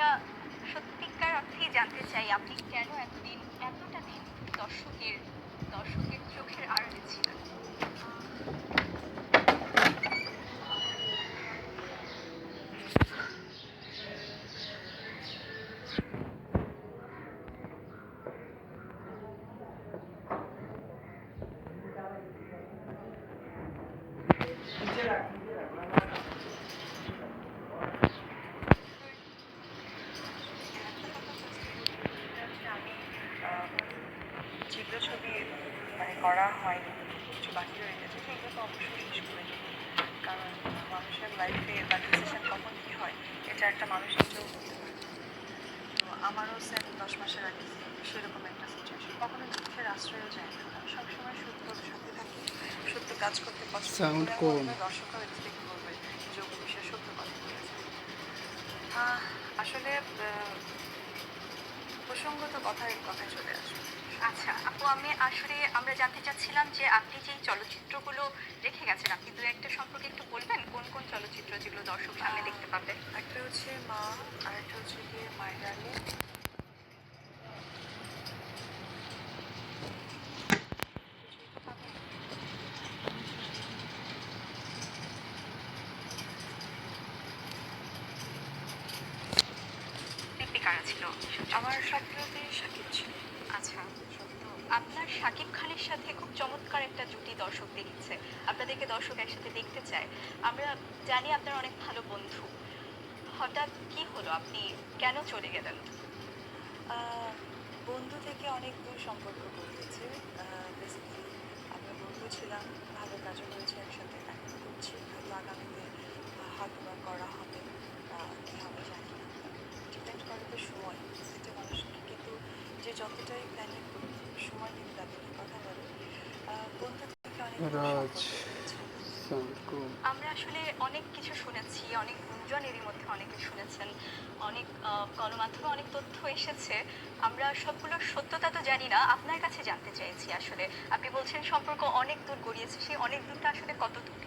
আমরা সত্যিকার অর্থেই জানতে চাই, আপনি কেন এতদিন, এতটা দিন দর্শকের দর্শকের চোখের আড়ালে ছিলেন আমি আহ, যেগুলো ছবি মানে করা হয়নি কিছু বাকি রয়ে গেছে সেগুলো তো অবশ্যই শেষ করে দিই কারণ মানুষের লাইফে বা ডিসিশন কখন কী হয় এটা একটা মানুষ নিজেও বলতে পারে তো আমারও সেম দশ মাসের আগে সেরকম একটা সিচুয়েশন কখনো দুঃখের আশ্রয়ও যায় না আমি সবসময় সত্যর সাথে থাকি সত্য কাজ করতে পছন্দ Sound করি কম। আমার দর্শকরাও এক্সপেক্ট করবে যে অপু বিশ্বাস সত্য কথা বলেছে আহ, আসলে আহ, প্রসঙ্গত কথায় কথায় চলে আসবে আচ্ছা আপু আমি আসলে আমরা জানতে চাচ্ছিলাম যে আপনি যেই চলচ্চিত্রগুলো রেখে গেছেন আপনি দু একটা সম্পর্কে একটু বলবেন? কোন কোন চলচ্চিত্র যেগুলো দর্শক সামনে দেখতে পাবে একটা হচ্ছে মা আর একটা হচ্ছে গিয়ে মায়ের দীপিকারা ছিল? আমার সবগুলোতেই সাকিব ছিল। আচ্ছা আপনার শাকিব খানের সাথে খুব চমৎকার একটা জুটি দর্শক দেখেছে। আপনাদেরকে দর্শক একসাথে দেখতে চায়। আমরা জানি আপনার অনেক ভালো বন্ধু। হঠাৎ কি হলো? আপনি কেন চলে গেলেন? বন্ধু থেকে অনেক দূর সম্পর্ক গড়িয়েছে। বেসিক্যালি আমরা বন্ধু ছিলাম, ভালো কাজও করেছি, একসাথে এখন করছি। হয়তো আগামীতে হয়তো করা হবে বা কী হবে জানি না ডিপেন্ড করে তো সময় প্রত্যেকটা মানুষকে কিন্তু যে যতটাই প্ল্যানিং করি সময় কিন্তু তাদেরকে কথা বলে আহ, বন্ধু থেকে অনেক আমরা আসলে অনেক কিছু শুনেছি অনেক গুঞ্জন এরই মধ্যে অনেকে শুনেছেন অনেক গণমাধ্যমে অনেক তথ্য এসেছে। আমরা সবগুলোর সত্যতা তো জানি না আপনার কাছে জানতে চাইছি আসলে। আপনি বলছেন সম্পর্ক অনেক দূর গড়িয়েছে সেই অনেক দূরটা আসলে কত দূর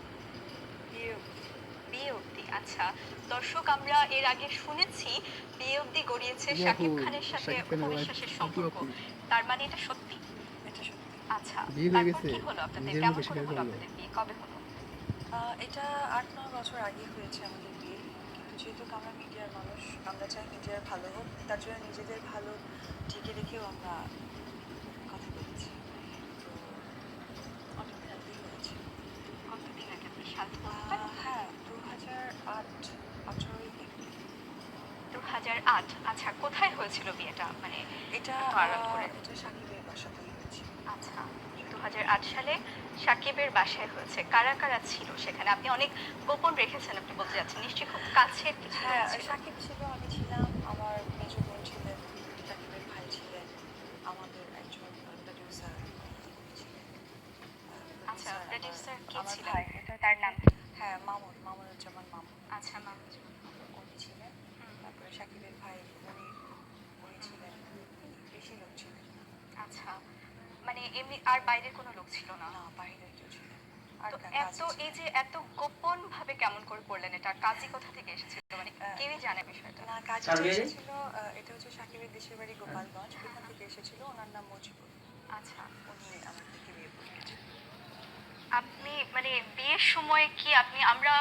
বিয়ে অবধি। বিয়ে অবধি আচ্ছা দর্শক আমরা এর আগে শুনেছি বিয়ে অবধি গড়িয়েছে শাকিব খানের সাথে অবিশ্বাসের সম্পর্ক। তার মানে এটা সত্যি? আচ্ছা তারপর কি হলো আপনাদের? কেমন করে হলো আপনাদের বিয়ে? কবে হলো? এটা আট নয় বছর আগে হয়েছে আমাদের বিয়ে। কিন্তু যেহেতু আমরা মিডিয়ার মানুষ আমরা চাই মিডিয়ার ভালো হোক। তার জন্য নিজেদের ভালো ঢেকে রেখেও আমরা কথা বলেছি। তো অনেকদিন আগেই হয়েছে। কতদিন আগে আপনি সাল বলতে পারেন? আহ, হ্যাঁ দু হাজার আট আঠেরোই এপ্রিল দু হাজার আট আচ্ছা কোথায় হয়েছিল বিয়েটা? মানে এটা একটু করে। এটা সাকিবের বাসাতেই হয়েছে আচ্ছা দু হাজার আট সালে সাকিবের বাসায় হয়েছে। কারা কারা ছিল সেখানে? আপনি অনেক গোপন রেখেছেন আপনি বলতে যাচ্ছেন। নিশ্চয়ই খুব কাছের কিছু হ্যাঁ সাকিব ছিল আমি ছিলাম আমার মেজ বোন ছিলেন সাকিবের ভাই ছিলেন আমাদের একজন প্রডিউসার আচ্ছা প্রডিউসার কে ছিলেন? তার নাম? হ্যাঁ মামুন মামুনুজ্জামান মামুন। আচ্ছা মামুজ উনি ছিলেন তারপরে সাকিবের ভাই উনি উনি ছিলেন বেশি লোক ছিলেন আচ্ছা। মানে এমনি আর বাইরের কোনো লোক ছিল না? না বাইরে কেউ আর তো এত ছিল। এই যে এত গোপন ভাবে কেমন করে করলেন এটা? কাজী কোথা থেকে এসেছিল? মানে কেউই জানে বিষয়টা। না কাজ? এসেছিল আহ, এটা হচ্ছে সাকিবের দেশের বাড়ি গোপালগঞ্জ। ওখান থেকে এসেছিল। ওনার নাম মুজিবুর। আচ্ছা। উনি আমার থেকে বিয়ে করে গেছেন আপনি মানে বিয়ের সময় কি আপনি আমরা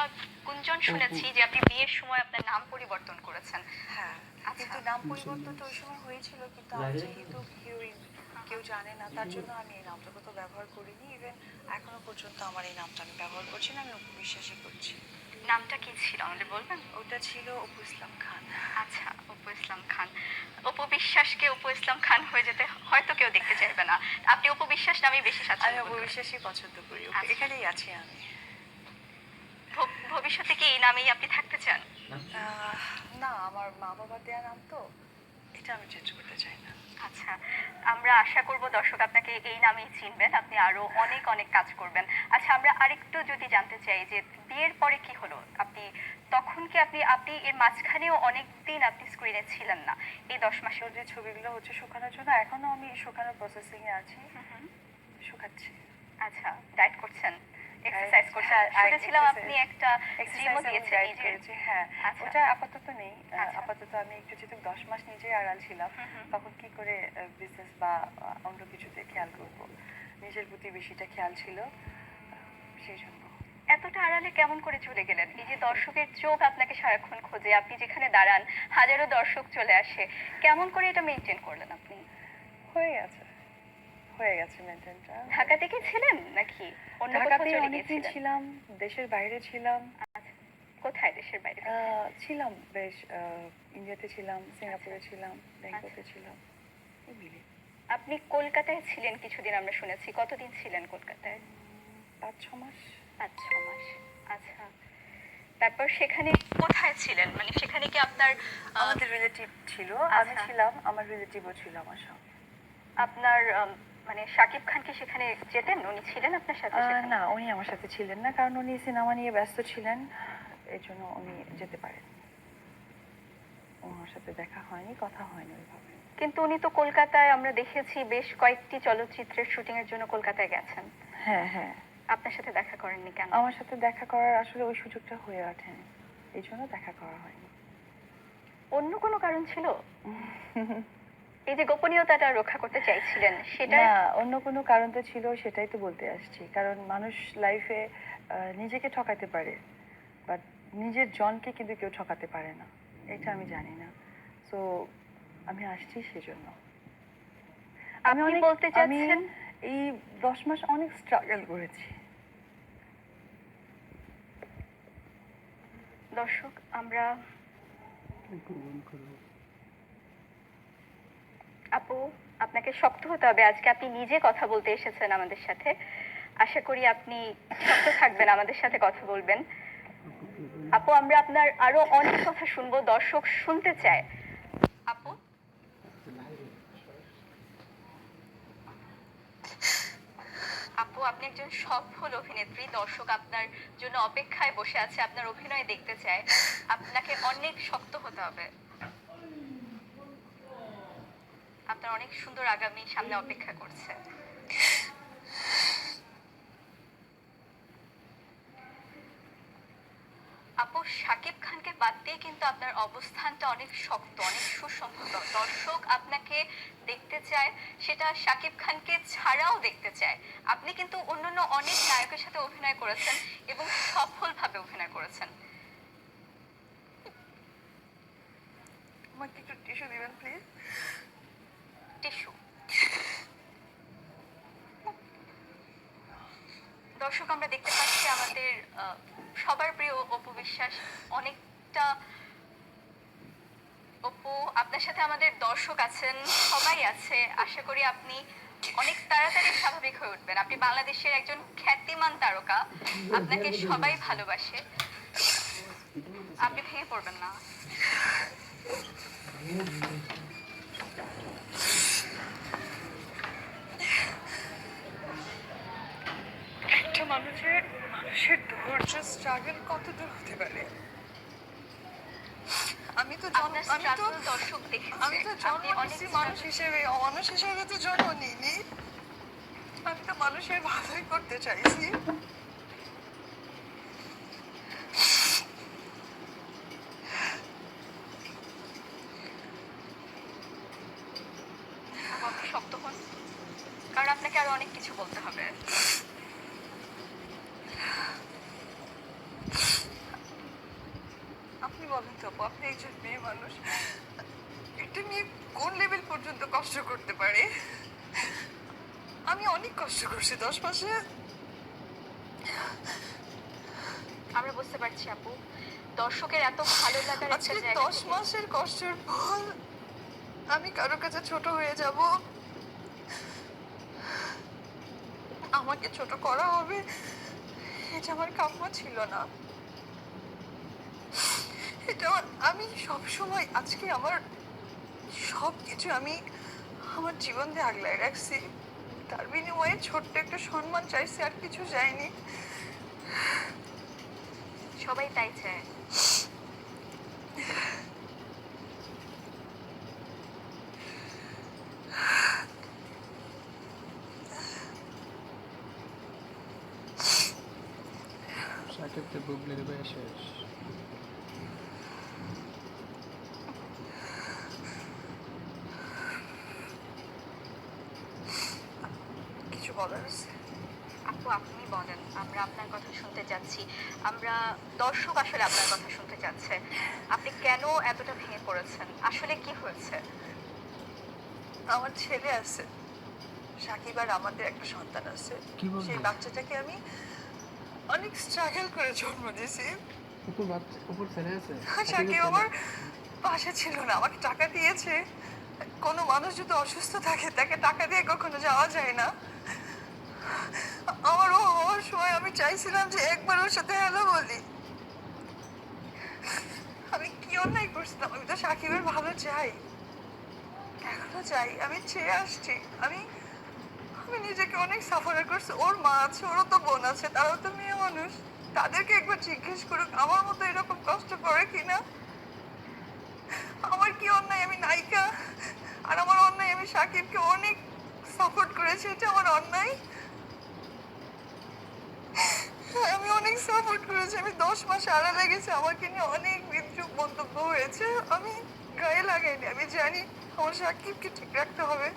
গুঞ্জন শুনেছি যে আপনি বিয়ের সময় আপনার নাম পরিবর্তন করেছেন। হ্যাঁ আচ্ছা। কিন্তু নাম পরিবর্তন তো ওই সময় হয়েছিল কিন্তু আমি? যেহেতু কেউ জানে না তার জন্য আমি এই নামটা তো ব্যবহার করিনি। ইভেন এখনও পর্যন্ত আমার এই নামটা আমি ব্যবহার করছি না আমি অপু বিশ্বাসই করছি। নামটা কি ছিল আমাদের বলবেন? ওটা ছিল অপু ইসলাম খান। আচ্ছা অপু ইসলাম খান। অপু বিশ্বাসকে অপু ইসলাম খান হয়ে যেতে হয়তো কেউ দেখতে চাইবে না। আপনি অপু বিশ্বাস নামে বেশি সাথে আমি অপু বিশ্বাসই পছন্দ করি। আচ্ছা। এখানেই আছি আমি। ভবিষ্যতে কি এই নামেই আপনি থাকতে চান? না আমার মা বাবার দেওয়া নাম তো এটা আমি চেঞ্জ করতে চাই না। আচ্ছা আমরা আশা করব দর্শক আপনাকে এই নামেই চিনবেন আপনি আরও অনেক অনেক কাজ করবেন। আচ্ছা আমরা আরেকটু যদি জানতে চাই যে বিয়ের পরে কি হলো? আপনি তখন কি আপনি আপনি এর মাঝখানেও অনেক দিন আপনি স্ক্রিনে ছিলেন না? এই দশ মাসে আসলে যে ছবিগুলো হচ্ছে শুকানোর জন্য এখনও আমি শুকানোর প্রসেসিংয়ে আছি। শুকাচ্ছি। আচ্ছা ডায়েট করছেন? এক্সারসাইজ করছেন হ্যাঁ, শুনেছিলাম আপনি একটা জিমও দিয়েছেন নিজের। হ্যাঁ আচ্ছা। ওটা আপাতত নেই আচ্ছা। আপাতত আমি একটু যেহেতু দশ মাস আড়াল ছিলাম। তখন কি করে বিজনেস বা অন্য কিছুতে খেয়াল করব? নিজের প্রতি বেশিটা খেয়াল ছিল সেই জন্য। এতটা আড়ালে কেমন করে চলে গেলেন? এই যে দর্শকের চোখ আপনাকে সারাক্ষণ খোঁজে আপনি যেখানে দাঁড়ান হাজারো দর্শক চলে আসে। কেমন করে এটা মেনটেন করলেন আপনি? হয়ে গেছে। হয়ে গেছে মেনটেনটা ঢাকা থেকে ছিলেন নাকি অন্য কোথাও ঢাকাতে চলে অনেকদিন গিয়েছিলেন? ছিলাম দেশের বাইরে ছিলাম। আচ্ছা, কোথায় দেশের বাইরে? আহ, ছিলাম বেশ আহ, ইন্ডিয়াতে ছিলাম সিঙ্গাপুরে ছিলাম ব্যাংককে ছিলাম। এই মিলিয়ে আপনি কলকাতায় ছিলেন কিছুদিন আমরা শুনেছি। কতদিন ছিলেন কলকাতায়? পাঁচ ছ মাস। পাঁচ ছ মাস। আচ্ছা তারপর সেখানে কোথায় ছিলেন? মানে সেখানে কি আপনার আহ, আমাদের রিলেটিভ ছিল আমি আচ্ছা। ছিলাম আমার রিলেটিভও ছিল আমার সঙ্গে। আপনার উম, মানে শাকিব খান কি সেখানে যেতেন? উনি ছিলেন আপনার সাথে না উনি আমার সাথে ছিলেন না কারণ উনি সিনেমা নিয়ে ব্যস্ত ছিলেন এর জন্য উনি যেতে পারেন। ওনার সাথে দেখা হয়নি কথা হয়নি ওইভাবে। কিন্তু উনি তো কলকাতায় আমরা দেখেছি বেশ কয়েকটি চলচ্চিত্রের শুটিং এর জন্য কলকাতায় গেছেন। হ্যাঁ হ্যাঁ। আপনার সাথে দেখা করেননি কেন? আমার সাথে দেখা করার আসলে ওই সুযোগটা হয়ে ওঠেনি এই জন্য দেখা করা হয়নি। অন্য কোনো কারণ ছিল? এই যে গোপনীয়তাটা রক্ষা করতে চাইছিলেন সেটা না অন্য কোনো কারণ তো ছিল সেটাই তো বলতে আসছি। কারণ মানুষ লাইফে নিজেকে ঠকাতে পারে বাট নিজের জনকে কিন্তু কেউ ঠকাতে পারে না। এটা আমি জানি না। সো আমি আসছি সেজন্য। আমি অনেক বলতে চাচ্ছেন এই দশ মাস অনেক স্ট্রাগল করেছি। দর্শক আমরা আপু, আপনাকে শক্ত হতে হবে। আজকে আপনি নিজে কথা বলতে এসেছেন আমাদের সাথে। আশা করি আপনি শক্ত থাকবেন, আমাদের সাথে কথা বলবেন। আপু, আমরা আপনার আরও অনেক কথা শুনব, দর্শক শুনতে চায়। আপু? আপু, আপনি একজন সফল অভিনেত্রী, দর্শক আপনার জন্য অপেক্ষায় বসে আছে, আপনার অভিনয় দেখতে চায়। আপনাকে অনেক শক্ত হতে হবে। আপনার অনেক সুন্দর আগামী সামনে অপেক্ষা করছে। আপু শাকিব খানকে বাদ দিয়ে কিন্তু আপনার অবস্থানটা অনেক শক্ত, অনেক সুসংহত। দর্শক আপনাকে দেখতে চায়, সেটা শাকিব খানকে ছাড়াও দেখতে চায়। আপনি কিন্তু অন্যান্য অনেক নায়কের সাথে অভিনয় করেছেন এবং সফলভাবে অভিনয় করেছেন। আমাকে একটু টিস্যু দিবেন, প্লিজ টিস্যু দর্শক, আমরা দেখতে পাচ্ছি আমাদের সবার প্রিয় অপু বিশ্বাস অনেকটা অপু, আপনার সাথে আমাদের দর্শক আছেন, সবাই আছে। আশা করি আপনি অনেক তাড়াতাড়ি স্বাভাবিক হয়ে উঠবেন। আপনি বাংলাদেশের একজন খ্যাতিমান তারকা। আপনাকে সবাই ভালোবাসে। আপনি ভেঙে পড়বেন না একটা মানুষের মানুষের ধৈর্য স্ট্রাগল কত দূর হতে পারে? আমি তো আমি তো দর্শক দেখেছে। আমি তো জন্ম মানুষ হিসেবে অমানুষ হিসেবে তো জন্ম নিইনি। আমি তো মানুষের ভালোই করতে চাইছি। শক্ত হন। কারণ আপনাকে আরও অনেক কিছু বলতে হবে। আপু, আপনি একজন মেয়ে মানুষ একটা মেয়ে কোন লেভেল পর্যন্ত কষ্ট করতে পারে? আমি অনেক কষ্ট করছি দশ মাসে আমরা বুঝতে পারছি আপু। দর্শকের এত ভালো লাগার একটা জায়গা দশ মাসের কষ্টের ফল আমি কারও কাছে ছোট হয়ে যাব। আমাকে ছোট করা হবে এটা আমার কাম্য ছিল না। এটা আমি সব সময় আজকে আমার সব কিছু আমি আমার জীবন দিয়ে আগলায় রাখছি। তার বিনিময়ে ছোট্ট একটা সম্মান চাইছি আর কিছু চাইনি। সবাই তাই চায়। সাকিবকে বুবলি দেবে শেষ কিছু বলার আছে আপু আপনি বলেন আমরা আপনার কথা শুনতে যাচ্ছি আমরা দর্শক আসলে আপনার কথা শুনতে চাচ্ছে। আপনি কেন এতটা ভেঙে পড়েছেন? আসলে কি হয়েছে? আমার ছেলে আছে। সাকিব আর আমাদের একটা সন্তান আছে। সেই বাচ্চাটাকে আমি অনেক স্ট্রাগল করে জন্ম দিয়েছি। আছে? সাকিব আমার পাশে ছিল না আমাকে টাকা দিয়েছে। কোনো মানুষ যদি অসুস্থ থাকে তাকে টাকা দিয়ে কখনো যাওয়া যায় না। আমার ও হওয়ার সময় আমি চাইছিলাম যে একবার ওর সাথে হ্যালো বলি। করছিলাম আমি তো সাকিবের ভালো চাই। এখনও চাই, আমি চেয়ে আসছি। আমি আমি নিজেকে অনেক করছি, ওর মা আছে, ওরও তো বোন আছে, তারাও তো মেয়ে মানুষ। তাদেরকে একবার জিজ্ঞেস করুক, আমার মতো এরকম কষ্ট করে কিনা আমার কি অন্যায়, আমি নায়িকা? আর আমার অন্যায়, আমি সাকিবকে অনেক সাপোর্ট করেছি, এটা আমার অন্যায়? আমি অনেক সাপোর্ট করেছি, আমি দশ মাস আড়ালে গেছি, আমাকে নিয়ে অনেক বিদ্রুপ মন্তব্য হয়েছে, আমি গায়ে লাগাইনি, আমি জানি আমার সাকিবকে ঠিক রাখতে হবে।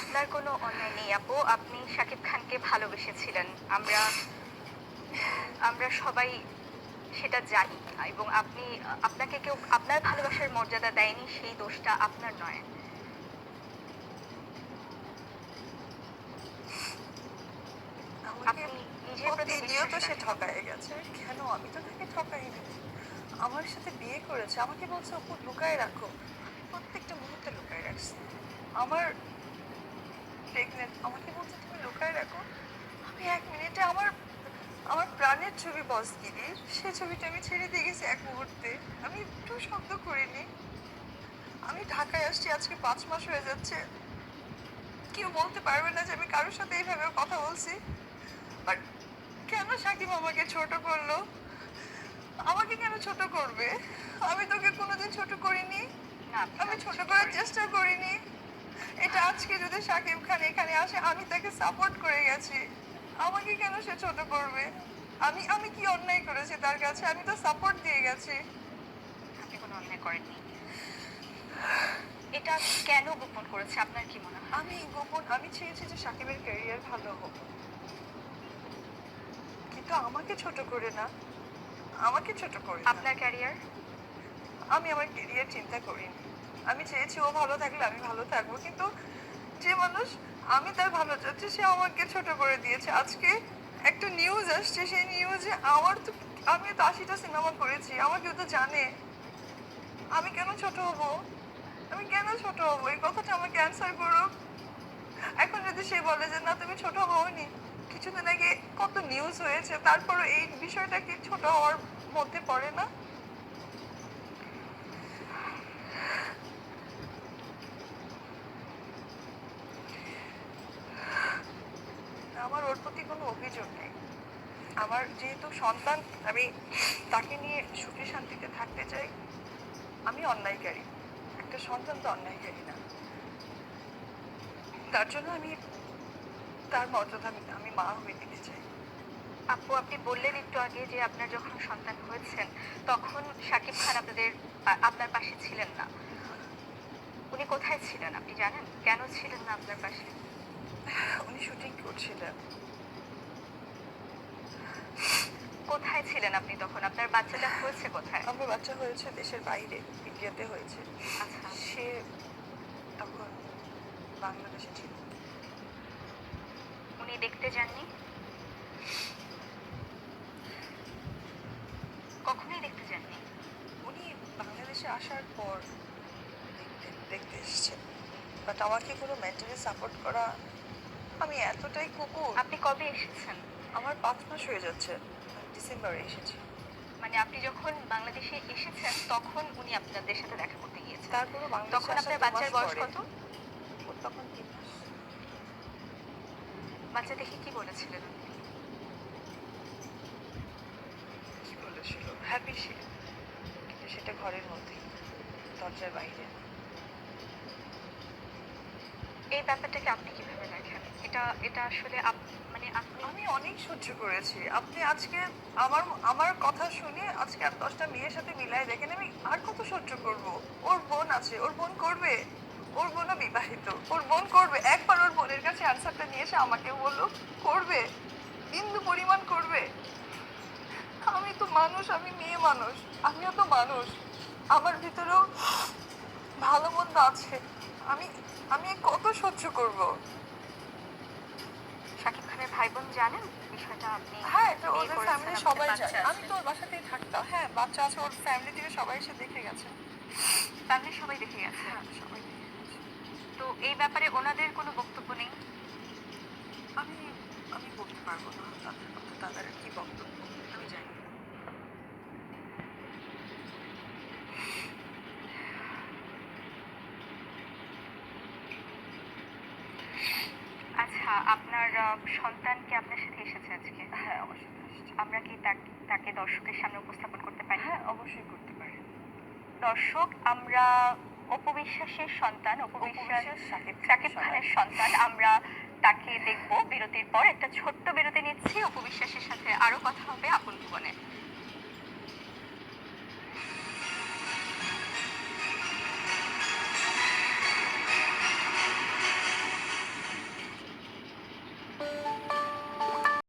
আপনার কোনো অন্যায় নেই, আপু। আপনি শাকিব খানকে ভালোবেসেছিলেন। আমরা আমরা সবাই সেটা জানি। এবং আপনি, আপনাকে কেউ, আপনার ভালোবাসার মর্যাদা দেয়নি, সেই দোষটা আপনার নয় আমাকে আপনি নিজের প্রতি প্রতিনিয়ত বিশ্বাস সে রাখেন। ঠকায় গেছে কেন আমি তো তাকে ঠকাইনি আমার সাথে বিয়ে করেছে, আমাকে বলছে, অপু, লুকায় রাখো। প্রত্যেকটা মুহূর্তে লুকায় রাখছি। আমার প্রেগনেন্ট আমাকে বলছে, তুমি লুকায় রাখো। আমি এক মিনিটে আমার আমার প্রাণের ছবি বস গিরির সে ছবিটা আমি ছেড়ে দিয়ে গেছি এক মুহূর্তে। আমি একটু শব্দ করিনি। আমি ঢাকায় আসছি, আজকে পাঁচ মাস হয়ে যাচ্ছে। কেউ বলতে পারবে না যে আমি কারোর সাথে এইভাবে কথা বলছি। বাট কেন সাকিব আমাকে ছোট করল? আমাকে কেন ছোট করবে? আমি তোকে কোনোদিন ছোট করিনি। আমি ছোট করার চেষ্টা করিনি। এটা আজকে যদি সাকিব খান এখানে আসে আমি তাকে সাপোর্ট করে গেছি। আমাকে কেন সে ছোট করবে? আমি আমি কি অন্যায় করেছি তার কাছে? আমি তো সাপোর্ট দিয়ে গেছি। আপনি কোনো অন্যায় করেননি। এটা কেন গোপন করেছে? আপনার কি মনে হয়? আমি গোপন আমি চেয়েছি যে সাকিবের ক্যারিয়ার ভালো হোক। কিন্তু আমাকে ছোট করে না। আমাকে ছোট করে না। আপনার ক্যারিয়ার আমি আমার কেরিয়ার চিন্তা করিনি। আমি চেয়েছি ও ভালো থাকলে আমি ভালো থাকব কিন্তু যে মানুষ আমি তার ভালো চাচ্ছি সে আমাকে ছোট করে দিয়েছে। আজকে একটা নিউজ আসছে সেই নিউজে আমার তো আমি তো আশিটা সিনেমা করেছি আমাকে তো জানে। আমি কেন ছোট হব? আমি কেন ছোট হব? এই কথাটা আমাকে অ্যান্সার করো এখন যদি সে বলে যে না তুমি ছোট হওনি। কিছুদিন আগে কত নিউজ হয়েছে তারপরে এই বিষয়টা কি ছোট হওয়ার মধ্যে পড়ে না? আমার ওর প্রতি কোনো অভিযোগ নেই। আমার যেহেতু সন্তান, আমি তাকে নিয়ে সুখে শান্তিতে থাকতে চাই। আমি অন্যায়কারী। একটা সন্তান তো অন্যায়কারী না। তার জন্য আমি তার মর্যাদা আমি মা হয়ে দিতে চাই। আপু আপনি বললেন একটু আগে যে আপনার যখন সন্তান হয়েছেন তখন শাকিব খান আপনাদের আপনার পাশে ছিলেন না। উনি কোথায় ছিলেন আপনি জানেন? কেন ছিলেন না আপনার পাশে? উনি শুটিং করছিলেন। কোথায় ছিলেন আপনি তখন? আপনার বাচ্চাটা হয়েছে কোথায়? আমার বাচ্চা হয়েছে দেশের বাইরে ইন্ডিয়াতে হয়েছে। আচ্ছা। সে তখন বাংলাদেশে ছিল। দেখতে যাননি? কখনোই দেখতে যাননি। উনি বাংলাদেশে আসার পর দেখতে দেখতে এসেছেন। বাট আমাকে কোনো মেন্টালি সাপোর্ট করা আমি এতটাই কুকুর। আপনি কবে এসেছেন? আমার পাঁচ মাস হয়ে যাচ্ছে। ডিসেম্বরে এসেছি। মানে আপনি যখন বাংলাদেশে এসেছেন তখন উনি আপনাদের সাথে দেখা করতে গিয়েছেন। বাংলাদেশে তখন আপনার বাচ্চার বয়স কত? তখন তিন বাচ্চা দেখে কি বলেছিলেন? কি বলেছিল? হ্যাপি সে কিন্তু সেটা ঘরের মধ্যেই দরজার বাইরে। এই ব্যাপারটাকে আপনি কীভাবে দেখেন? এটা এটা আসলে মানে আমি অনেক সহ্য করেছি। আপনি আজকে আমার আমার কথা শুনে আজকে আর দশটা মেয়ের সাথে মিলাই দেখেন আমি আর কত সহ্য করব? ওর বোন আছে ওর বোন করবে? ওর বোনও বিবাহিত। ওর বোন করবে। একবার ওর বোনের কাছে আনসারটা নিয়ে এসে আমাকে বলল করবে। বিন্দু পরিমাণ করবে। আমি তো মানুষ আমি মেয়ে মানুষ। আমিও তো মানুষ। আমার ভিতরেও ভালো মন্দ আছে। আমি আমি কত সহ্য করব? শাকিব খানের ভাই বোন জানেন বিষয়টা? আপনি হ্যাঁ এটা ওদের ফ্যামিলি সবাই জানে। আমি তো ওর বাসাতেই থাকতাম। হ্যাঁ বাচ্চা আছে ওর ফ্যামিলি থেকে সবাই এসে দেখে গেছে। ফ্যামিলি সবাই দেখে গেছে। হ্যাঁ সবাই তো এই ব্যাপারে ওনাদের কোনো বক্তব্য নেই? আমি আমি বলতে পারব না তাদের তাদের কি বক্তব্য আমি জানি আচ্ছা আপনার আহ, সন্তান কি আপনার সাথে এসেছে আজকে? হ্যাঁ অবশ্যই আমরা কি তাকে তাকে দর্শকের সামনে উপস্থাপন করতে পারি? হ্যাঁ অবশ্যই করতে পারি। দর্শক আমরা অপবিশ্বাসের সন্তান অপবিশ্বাস সাকিব খানের সন্তান। আমরা তাকে দেখব বিরতির পর। একটা ছোট্ট বিরতি নিচ্ছি। অপবিশ্বাসের সাথে আরও কথা হবে আপন ভুবনে